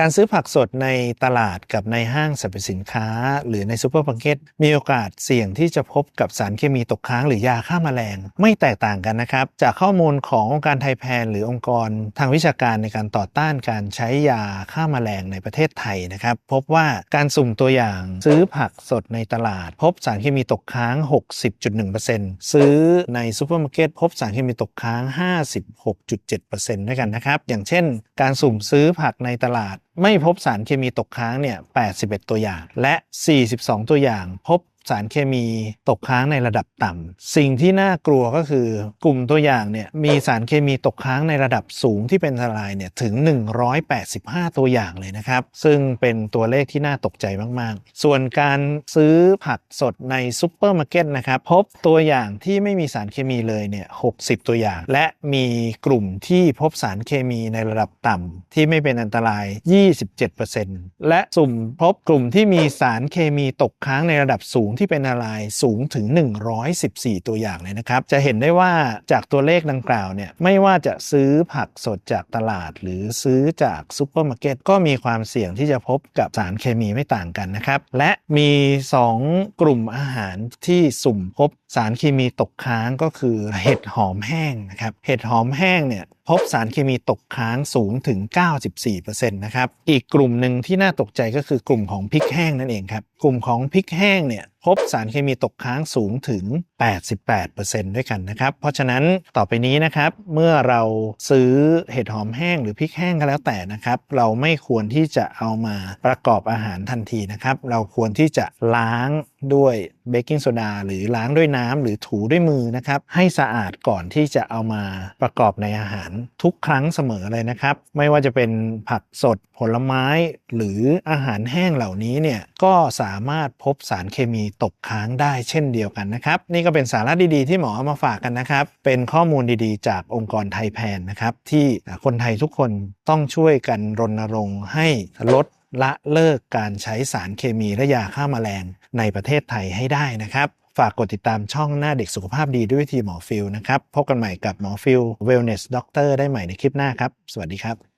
การซื้อผักสดในตลาดกับในห้างสรรพสินค้า หรือในซูเปอร์มาร์เก็ตมีโอกาสเสี่ยงที่จะพบกับสารเคมีตกค้างหรือยาฆ่าแมลง ไม่แตกต่างกันนะครับ จากข้อมูลขององค์การไทยแพนหรือองค์กร ทางวิชาการในการต่อต้านการใช้ยาฆ่าแมลงในประเทศไทยนะครับ พบว่าการสุ่มตัวอย่างซื้อผักสดในตลาด พบสารเคมีตกค้าง 60.1%ซื้อในซูเปอร์มาร์เก็ตพบสารเคมีตกค้าง 56.7%ด้วยกันนะครับอย่างเช่น การสุ่มซื้อผักในตลาด ไม่พบสารเคมีตกค้างเนี่ย81 ตัวอย่าง และ 42 ตัวอย่าง พบ สารเคมีตกค้างในระดับต่ำสิ่งที่น่ากลัวก็คือกลุ่มตัวอย่างเนี่ยมีสารเคมีตกค้างในระดับสูงที่เป็นอันตรายเนี่ยถึง 185 ตัวอย่างเลยนะครับ ซึ่งเป็นตัวเลขที่น่าตกใจมาก ๆ ส่วนการซื้อผักสดในซูเปอร์มาร์เก็ตนะครับพบตัวอย่างที่ไม่มีสารเคมีเลยเนี่ย60 ตัวอย่าง และมีกลุ่มที่พบสารเคมีในระดับต่ำที่ไม่เป็นอันตราย 27%และสุ่มพบกลุ่มที่มีสารเคมีตกค้างในระดับสูงที่เป็นอันตรายสูงถึง 114 ตัวอย่างเลยนะครับ จะเห็นได้ว่าจากตัวเลขดังกล่าวเนี่ยไม่ว่าจะซื้อผักสดจากตลาด หรือซื้อจากซูเปอร์มาร์เก็ตก็มีความเสี่ยงที่จะพบกับสารเคมีไม่ต่างกันนะครับ และมี 2 กลุ่มอาหารที่สุ่มพบสารเคมีตกค้างก็คือเห็ดหอมแห้งนะครับเห็ดหอมแห้งเนี่ย พบสารเคมีตกค้างสูงถึง 94%นะครับ อีกกลุ่มหนึ่งที่น่าตกใจก็คือกลุ่มของพริกแห้งนั่นเองครับ กลุ่มของพริกแห้งเนี่ยพบสารเคมีตกค้างสูงถึง88%ด้วยกันนะครับ เพราะฉะนั้นต่อไปนี้นะครับ เมื่อเราซื้อเห็ดหอมแห้งหรือพริกแห้งก็แล้วแต่นะครับ เราไม่ควรที่จะเอามาประกอบอาหารทันทีนะครับ เราควรที่จะล้างด้วยเบกกิ้งโซดาหรือล้างด้วยน้ำหรือถูด้วยมือนะครับ ให้สะอาดก่อนที่จะเอามาประกอบในอาหารทุกครั้งเสมอเลยนะครับ ไม่ว่าจะเป็นผักสดผลไม้หรืออาหารแห้งเหล่านี้เนี่ยก็สามารถพบสารเคมีตกค้างได้เช่นเดียวกันนะครับนี่ก็เป็นสาระดีๆ ที่หมอเอามาฝากกันนะครับ เป็นข้อมูลดีๆ จากองค์กรไทยแพนนะครับ ที่คนไทยทุกคนต้องช่วยกันรณรงค์ให้ลดละเลิกการใช้สารเคมีและยาฆ่ามาแมลงในประเทศไทยให้ได้นะครับ ฝากกดติดตามช่องหน้าเด็กสุขภาพดีด้วยวิธีหมอฟิลนะครับ พบกันใหม่กับหมอฟิล Wellness Doctor ได้ใหม่ในคลิปหน้าครับ สวัสดีครับ